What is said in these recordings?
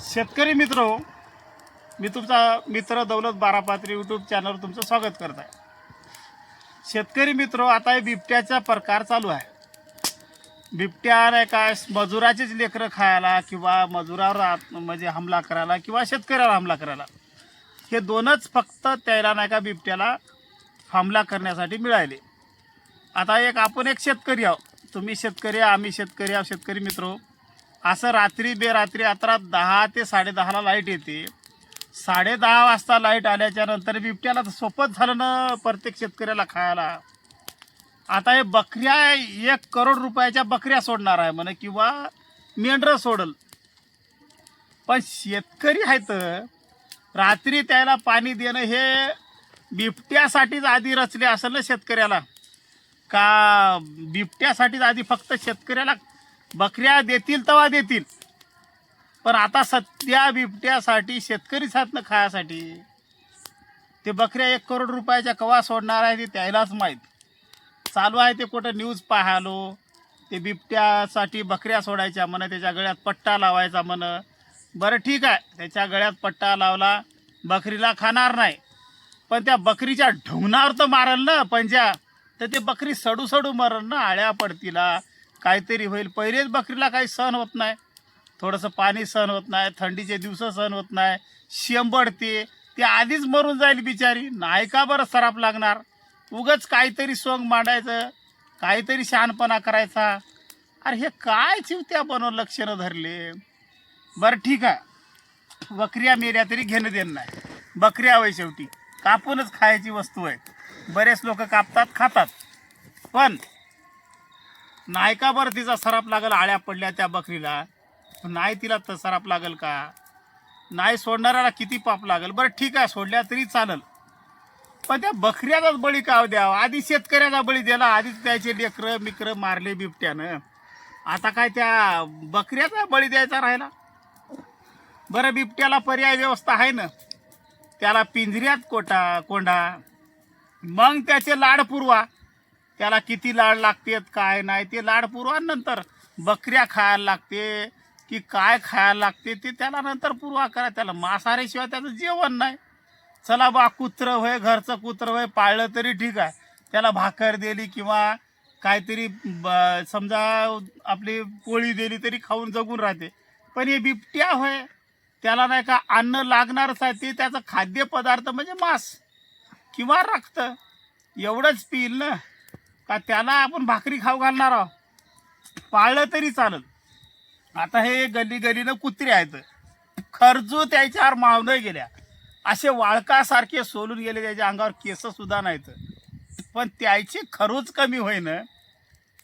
शेतकरी मित्र हो, मी तुमचा मित्र दौलत बारापात्री यूट्यूब चॅनलवर तुमचं स्वागत करत आहे. शेतकरी मित्र आता हे बिबट्याचा प्रकार चालू आहे. बिबट्या नाही काय मजुराचेच लेकरं खायला किंवा मजुरावर आत- म्हणजे हमला करायला किंवा शेतकऱ्यावर हमला करायला हे दोनच फक्त त्याला नाही का बिबट्याला हमला करण्यासाठी मिळाले आता एक आपण एक शेतकरी आहोत. तुम्ही शेतकरी आम्ही शेतकरी आहोत. शेतकरी मित्र असं रात्री बेरात्री आता दहा ते साडेदहाला लाइट येते. साडेदहा वाजता लाइट आल्याच्यानंतर बिबट्याला तर सोपंच झालं ना प्रत्येक शेतकऱ्याला खायला. आता हे बकऱ्या एक करोड रुपयाच्या बकऱ्या सोडणार आहे म्हणे किंवा मेंढरं सोडल. पण शेतकरी आहेत रात्री त्याला पाणी देणं हे बिबट्यासाठीच आधी रचले असेल ना शेतकऱ्याला. का बिबट्यासाठीच आधी फक्त शेतकऱ्याला बकऱ्या देतील तेव्हा देतील. पण आता सध्या बिबट्यासाठी शेतकरी साधनं खायासाठी ते बकऱ्या एक करोड रुपयाच्या कवा सोडणार आहे ते त्यालाच माहीत. चालू आहे ते कुठं न्यूज पाहालो ते बिबट्यासाठी बकऱ्या सोडायच्या म्हणा त्याच्या गळ्यात पट्टा लावायचा म्हण. बरं ठीक आहे त्याच्या गळ्यात पट्टा लावला बकरीला खाणार नाही. पण त्या बकरीच्या ढोंगणावर तर मारल ना पंजा. तर ते बकरी सडू सडू मरल ना आळ्या पडतीला. काहीतरी होईल. पहिलेच बकरीला काही सहन होत नाही. थोडंसं पाणी सहन होत नाही. थंडीचे दिवस सहन होत नाही. शेंबडते ती आधीच मरून जाईल बिचारी. नाही का बरं सराप लागणार? उगच काहीतरी सोंग मांडायचं. काहीतरी शहाणपणा करायचा. अरे हे काय चिवत्या बनवून लक्षणं धरले? बरं ठीक आहे. बकऱ्या मेल्या तरी घेणं देणं नाही. बकऱ्या वय शेवटी. कापूनच खायची वस्तू आहे बरेच लोक कापतात खातात. पण नाही का बरं तिचा सराप लागल आळ्या पडल्या त्या बकरीला. नाही तिला तर सराप लागल का? नाही सोडणाऱ्याला किती पाप लागल? बरं ठीक आहे सोडल्या तरी चालेल. पण त्या बकऱ्याचाच बळी का द्यावा आधी शेतकऱ्याचा बळी दिला आधीच त्याचे लेकरं मिकरं मारले बिबट्यानं. आता काय त्या बकऱ्याचा बळी द्यायचा राहिला? बरं बिबट्याला पर्याय व्यवस्था आहे ना? त्याला पिंजऱ्यात कोटा कोंडा. मग त्याचे लाड पुरवा. त्याला किती लाड लागतेत काय नाही ते लाड पुरवा नंतर बकऱ्या खायला लागते की काय खायला लागते ते त्याला नंतर पुरवा करा. त्याला मांसाहारीशिवाय त्याचं जेवण नाही. चला बा कुत्रं होय घरचं कुत्रं होय पाळलं तरी ठीक आहे. त्याला भाकर दिली किंवा काहीतरी ब- समजा आपली पोळी दिली तरी खाऊन जगून राहते. पण हे बिबट्या होय त्याला नाही का अन्न लागणारच आहे ते त्याचं खाद्यपदार्थ म्हणजे मांस किंवा रक्त. एवढंच पिईल ना. का त्याला आपण भाकरी खाऊ घालणार आहोत? पाळलं तरी चालत आता हे गल्ली गल्लीनं कुत्रे आहेत. खरजू त्याच्यावर मावणं गेल्या. असे वाळकासारखे सोलून गेले त्याच्या अंगावर केससुद्धा नाहीत. पण त्याची खरूच कमी होईन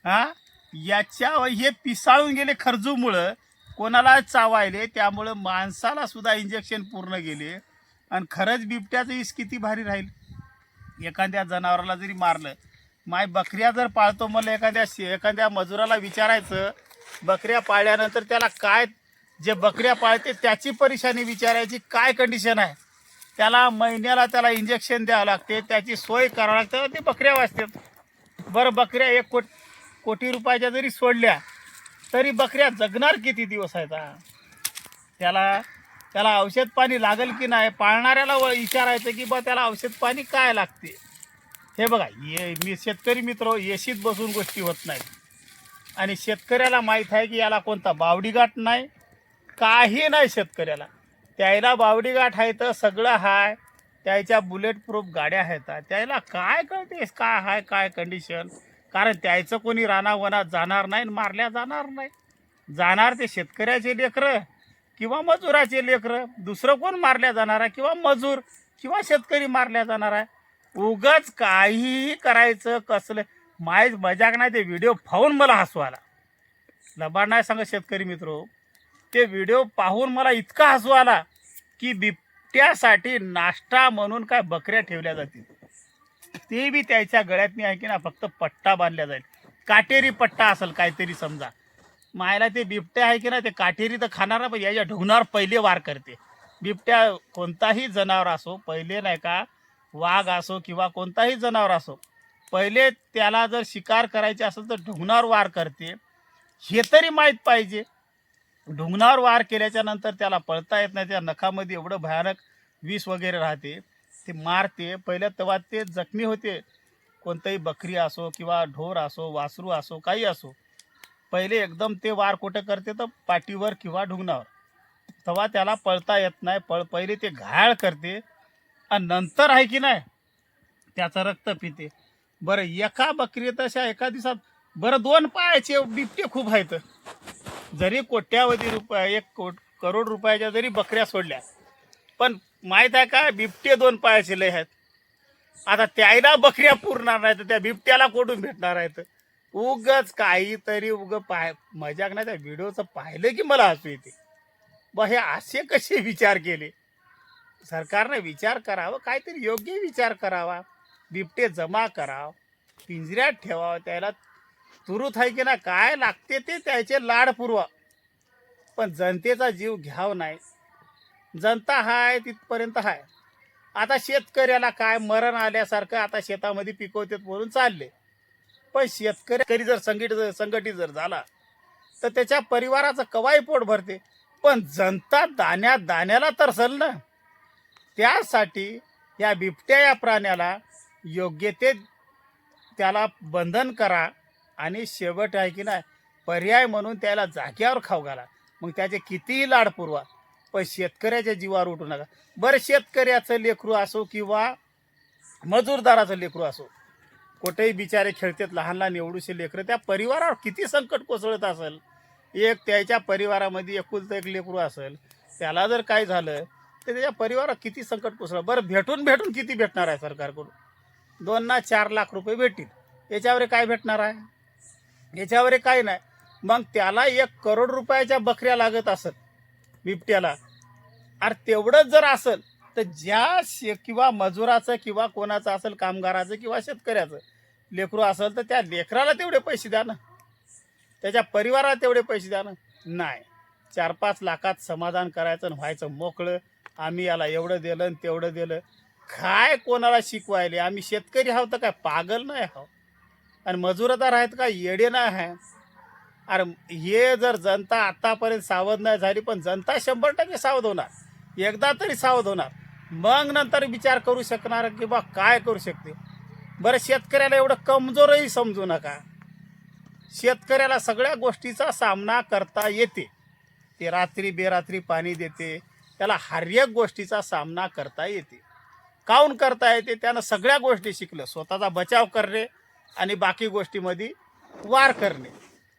हा? याच्या हे पिसाळून गेले खरजूमुळं. कोणाला चावायले त्यामुळं माणसाला सुद्धा इंजेक्शन पूर्ण गेले. आणि खरंच बिबट्याचं इस किती भारी राहील. एखाद्या जनावराला जरी मारलं माय बकऱ्या जर पाळतो मला एखाद्या एखाद्या मजुराला विचारायचं बकऱ्या पाळल्यानंतर त्याला काय जे बकऱ्या पाळते त्याची परेशानी विचारायची काय कंडिशन आहे? त्याला महिन्याला त्याला इंजेक्शन द्यावं लागते त्याची सोय करावं लागते ते बकऱ्या वाचतात. बरं बकऱ्या एक कोट कोटी रुपयाच्या जरी सोडल्या तरी बकऱ्या जगणार किती दिवस आहेत त्याला त्याला औषध पाणी लागेल की नाही? पाळणाऱ्याला व- विचारायचं की बा त्याला औषध पाणी काय लागते? हे बघा ये मी शेतकरी मित्र येशीत बसून गोष्टी होत नाही आणि शेतकऱ्याला माहीत आहे की याला कोणता बावडीगाठ नाही काही नाही शेतकऱ्याला. त्याला बावडीगाठ आहे तर सगळं हाय त्याच्या बुलेट प्रूफ गाड्या आहेत. त्याला काय कळते काय हाय काय कंडिशन कारण त्याचं कोणी रानावनात जाणार नाही आणि मारल्या जाणार नाही. जाणार ते शेतकऱ्याचे लेकरं किंवा मजुराचे लेकरं. दुसरं कोण मारल्या जाणार आहे किंवा मजूर किंवा शेतकरी मारल्या जाणार. आहे उगाच काहीही करायचं कसलं. माहीत मजाक नाही ते व्हिडिओ पाहून मला हसू आला. लबाड नाही सांगत शेतकरी मित्र. ते व्हिडिओ पाहून मला इतका हसू आला की बिबट्यासाठी नाश्ता म्हणून काय बकऱ्या ठेवल्या जातील. ते बी त्याच्या गळ्यातनी आहे की ना फक्त पट्टा बांधल्या जाईल. काटेरी पट्टा असेल काहीतरी समजा. मायला ते बिबट्या आहे की ना ते काटेरी तर खाणार पण याच्या ढुंगणावर पहिले वार करते. बिबट्या कोणताही जनावर असो पहिले नाही का वाघ असो किंवा कोणताही जनावर असो पहिले त्याला जर शिकार करायची असेल तर ढुंगणावर वार करते. हे तरी माहीत पाहिजे. ढुंगणावर वार केल्याच्यानंतर त्याला पळता येत नाही त्या नखामध्ये एवढं भयानक विष वगैरे राहते. ते मारते. पहिल्या तेव्हा ते जखमी होते. कोणतंही बकरी असो किंवा ढोर असो वासरू असो काही असो पहिले एकदम ते वार कुठं करते तर पाठीवर किंवा ढुंगणावर. तेव्हा त्याला पळता येत नाही. पळ पहिले ते घायाळ करते. आणि नंतर आहे की नाही त्याचं रक्त पिते. बरं एका बकरीत अशा एका दिवसात बरं दोन पायाचे बिबटे खूप आहेत. जरी कोट्यावधी रुपये एक कोट करोड रुपयाच्या जरी बकऱ्या सोडल्या पण माहीत आहे का बिबटे दोन पायाचे लय आहेत. आता त्याला बकऱ्या पुरणार नाही तर त्या बिबट्याला कोठून भेटणार आहेत? उगच काहीतरी उग पाय मजाक नाही त्या व्हिडिओचं पाहिलं की मला हसू येते. ब हे असे कसे विचार केले? सरकारने विचार करावा काहीतरी योग्य विचार करावा. बिबटे जमा कराव पिंजऱ्यात ठेवावं त्याला तुरुत आहे की ना काय लागते ते त्याचे लाड पुरवा. पण जनतेचा जीव घ्याव नाही. जनता हाय तिथपर्यंत हाय. आता शेतकऱ्याला काय मरण आल्यासारखं आता शेतामध्ये पिकवतेत म्हणून चालले. पण शेतकरी जर संघटित संघटित जर झाला तर त्याच्या परिवाराचं कवाई पोट भरते. पण जनता दाण्या दाण्याला तरसल ना. त्यासाठी या बिबट्या या प्राण्याला योग्य ते त्याला बंधन करा आणि शेवट आहे की नाही पर्याय म्हणून त्याला जाग्यावर खाऊ घाला. मग त्याचे कितीही लाड पुरवा पण शेतकऱ्याच्या जीवावर उठू नका. बरं शेतकऱ्याचं लेकरू असो किंवा मजूरदाराचं लेकरू असो कुठेही बिचारे खेळतात लहान लहान एवढूसे लेकरं त्या परिवारावर किती संकट कोसळत असेल. एक त्याच्या परिवारामध्ये एकुलतं एक लेकरू असेल त्याला जर काय झालं ते त्याच्या परिवारात किती संकट कोसळलं. बरं भेटून भेटून किती भेटणार आहे सरकारकडून? दोन ना चार लाख रुपये भेटतील. याच्यावर काय भेटणार आहे? याच्यावर काय नाही. मग त्याला एक करोड रुपयाच्या बकऱ्या लागत असत बिबट्याला. अरे तेवढंच जर असेल तर ज्या शे किंवा मजुराचं किंवा कोणाचं असेल कामगाराचं किंवा शेतकऱ्याचं लेकरू असेल तर त्या लेकराला तेवढे पैसे द्या ना. त्याच्या परिवाराला तेवढे पैसे द्या ना. नाही. चार पाच लाखात समाधान करायचं आणि व्हायचं मोकळं. आम्ही याला एवढं दिलं आणि तेवढं दिलं. काय कोणाला शिकवायले? आम्ही शेतकरी आहोत तर काय? पागल नाही आहो आणि मजुरदार आहेत का? येडे नाही आहे अरे हे जर जनता आत्तापर्यंत सावध नाही झाली पण जनता शंभर टक्के सावध होणार. एकदा तरी सावध होणार. मग नंतर विचार करू शकणार की बा काय करू शकते? बरं शेतकऱ्याला एवढं कमजोरही समजू नका. शेतकऱ्याला सगळ्या गोष्टीचा सामना करता येते. ते रात्री बेरात्री पाणी देते. त्याला हर एक गोष्टीचा सामना करता येते. काऊन करता येते? त्यानं सगळ्या गोष्टी शिकलं. स्वतःचा बचाव करणे आणि बाकी गोष्टीमध्ये वार करणे.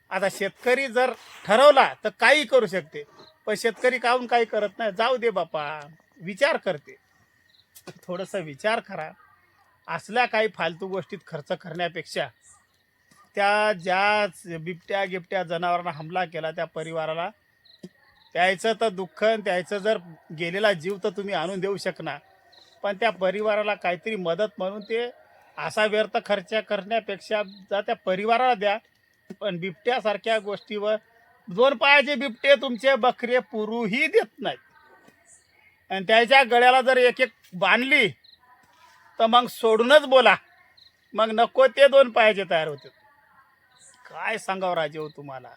आता शेतकरी जर ठरवला तर काही करू शकते. पण शेतकरी काहून काही करत नाही? जाऊ दे बापा. विचार करते. थोडंसं विचार करा. असल्या काही फालतू गोष्टीत खर्च करण्यापेक्षा त्या ज्या बिबट्या गिबट्या जनावरांना हमला केला त्या परिवाराला त्याचं तर दुःख आणि त्याचं जर गेलेला जीव तर तुम्ही आणून देऊ शकणार. पण त्या परिवाराला काहीतरी मदत म्हणून ते असा व्यर्थ खर्च करण्यापेक्षा जा त्या परिवाराला द्या. पण बिबट्यासारख्या गोष्टीवर दोन पायाचे बिबटे तुमचे बकरे पुरूही देत नाहीत. आणि त्याच्या गळ्याला जर एक एक बांधली तर मग सोडूनच बोला. मग नको ते दोन पायाचे तयार होते काय सांगावं राजे हो तुम्हाला?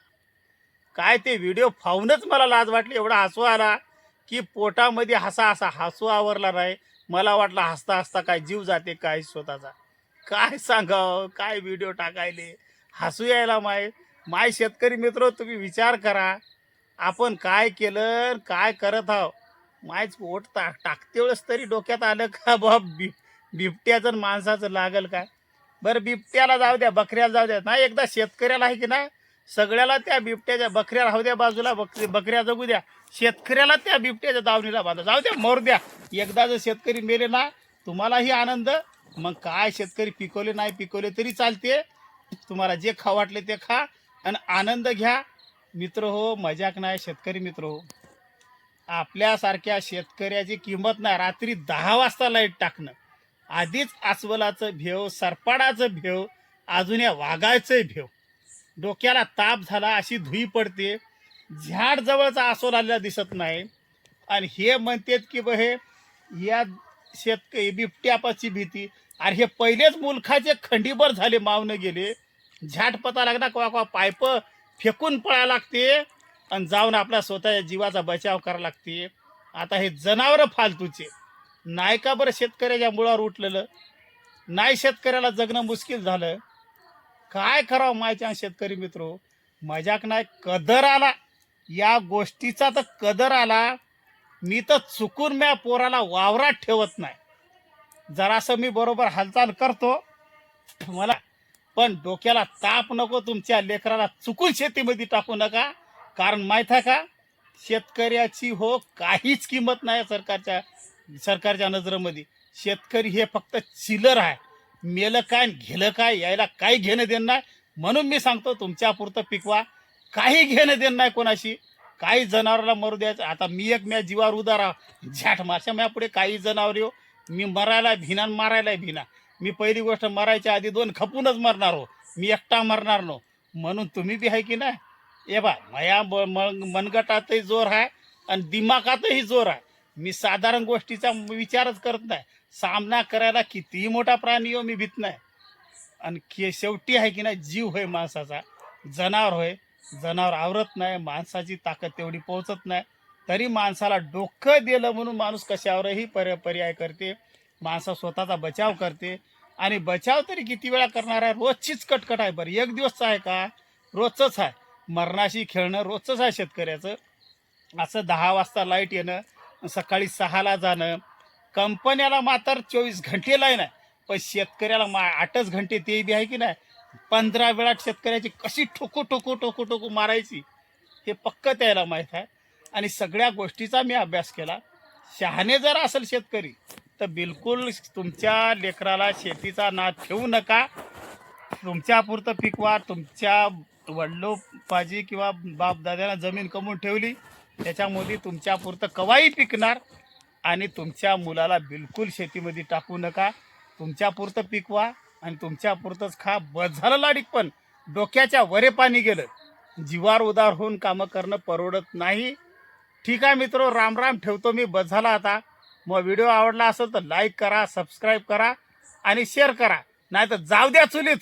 काय ते व्हिडिओ पाहूनच मला लाज वाटली एवढा हसू आला की पोटामध्ये हसा हसा हसू आवरला नाही. मला वाटलं हसता हसता काय जीव जाते काय स्वतःचा. काय सांगावं काय व्हिडिओ टाकायले. हसू यायला माय. माय शेतकरी मित्र तुम्ही विचार करा. आपण काय केलं काय करत आहो? मायच पोट टाक टाकते वेळेस तरी डोक्यात आलं का बाप बि बिबट्याचं माणसाचं लागल काय? बरं बिबट्याला जाऊ द्या बकऱ्याला जाऊ द्या. नाही एकदा शेतकऱ्याला आहे की नाही? सगळ्याला त्या बिबट्याच्या बकऱ्या राहू द्या बाजूला बकरी बकऱ्या जगू द्या. शेतकऱ्याला त्या बिबट्याच्या दावणीला बांधा. जाऊ द्या मोर द्या. एकदा जर शेतकरी मेले ना तुम्हालाही आनंद. मग काय शेतकरी पिकवले नाही पिकवले तरी चालते. तुम्हाला जे खा वाटले ते खा आणि आनंद घ्या. मित्र हो मजाक नाही शेतकरी मित्र हो. आपल्यासारख्या शेतकऱ्याची किंमत नाही. रात्री दहा वाजता लाइट टाकणं. आधीच अस्वलाचं भेव सरपाडाचं भेव अजून या वाघाचं भेव. डोक्याला ताप झाला अशी धुई पडते. झाड जवळचा आसोल आलेला दिसत नाही. आणि हे म्हणतात की बा हे या शेतकरी बिबट्यापाची भीती. अरे हे पहिलेच मुलखाचे खंडीभर झाले मावनं गेले. झाट पता लागला कवा कवा पायप फेकून पळा लागते. आणि जाऊन आपल्या स्वतःच्या जीवाचा बचाव करा लागते. आता हे जनावरं फालतूचे. नाही का बरं शेतकऱ्याच्या मुळावर उठलेलं? नाही शेतकऱ्याला जगणं मुश्किल झालं. काय करावं मायच्या शेतकरी मित्र? मजाक नाही कदर आला. या गोष्टीचा तर कदर आला. मी तर चुकून म्या पोराला वावरात ठेवत नाही. जरासं मी बरोबर हालचाल करतो. मला पण डोक्याला ताप नको तुमच्या लेकराला चुकून शेतीमध्ये टाकू नका. कारण माहीत आहे का शेतकऱ्याची हो काहीच किंमत नाही सरकारच्या सरकारच्या नजरेमध्ये. शेतकरी हे फक्त चिलर आहे. मेलं काय घेलं काय यायला काही घेणं देणं नाही. म्हणून मी सांगतो तुमच्यापुरतं पिकवा. काही घेणं देणं नाही कोणाशी. काही जनावराला मरू द्यायचं. आता मी एक म्या जीवावर उदारा झॅट मारशा म्या पुढे काही जनावर येऊ. मी मरायला भिना मारायला भिना. मी पहिली गोष्ट मरायच्या आधी दोन खपूनच मरणार हो. मी एकटा मरणार नो. म्हणून तुम्ही बी आहे की नाही? ए बा माया म- मनगटातही जोर आहे आणि दिमागातही जोर आहे मी साधारण गोष्टीचा विचारच करत नाही. सामना करायला कितीही मोठा प्राणी हो मी भीत नाही. आणि शेवटी आहे की नाही जीव होय माणसाचा. जनावर होय. जनावर आवरत नाही माणसाची ताकद तेवढी पोहोचत नाही. तरी माणसाला डोकं दिलं म्हणून माणूस कशावरही पर पर्याय करते. माणसा स्वतःचा बचाव करते. आणि बचाव तरी किती वेळा करणार आहे? रोजचीच कटकट आहे बरं. एक दिवसचं आहे का? रोजचंच आहे. मरणाशी खेळणं रोजचंच आहे शेतकऱ्याचं. असं दहा वाजता लाइट येणं सकाळी सहाला जाणं. कंपन्याला मात्र चोवीस घंटे आहे ना. पण शेतकऱ्याला मा आठच घंटे ते बी आहे की नाही. पंधरा वेळात शेतकऱ्याची कशी ठोको ठोको ठोको ठोको मारायची हे पक्क त्याला माहीत आहे. आणि सगळ्या गोष्टीचा मी अभ्यास केला. शहाणे जर असेल शेतकरी तर बिलकुल तुमच्या लेकराला शेतीचा नाद ठेवू नका. तुमच्यापुरतं पिकवा तुमच्या वडलोपाजी किंवा बापदाद्याला जमीन कमवून ठेवली. त्याच्यामध्ये तुमच्यापुरतं कवाई पिकणार आणि तुमच्या मुलाला बिलकुल शेतीमध्ये टाकू नका. तुमच्यापुरतं पिकवा आणि तुमच्यापुरतंच खा. बस झालं लाडीक पण. डोक्याच्या वरे पाणी गेलं. जीवार उदार होऊन कामं करणं परवडत नाही. ठीक आहे मित्र राम राम ठेवतो मी. बस झाला आता. मग व्हिडिओ आवडला असेल तर लाईक करा सबस्क्राईब करा आणि शेअर करा. नाही तर जाऊ द्या चुलीत.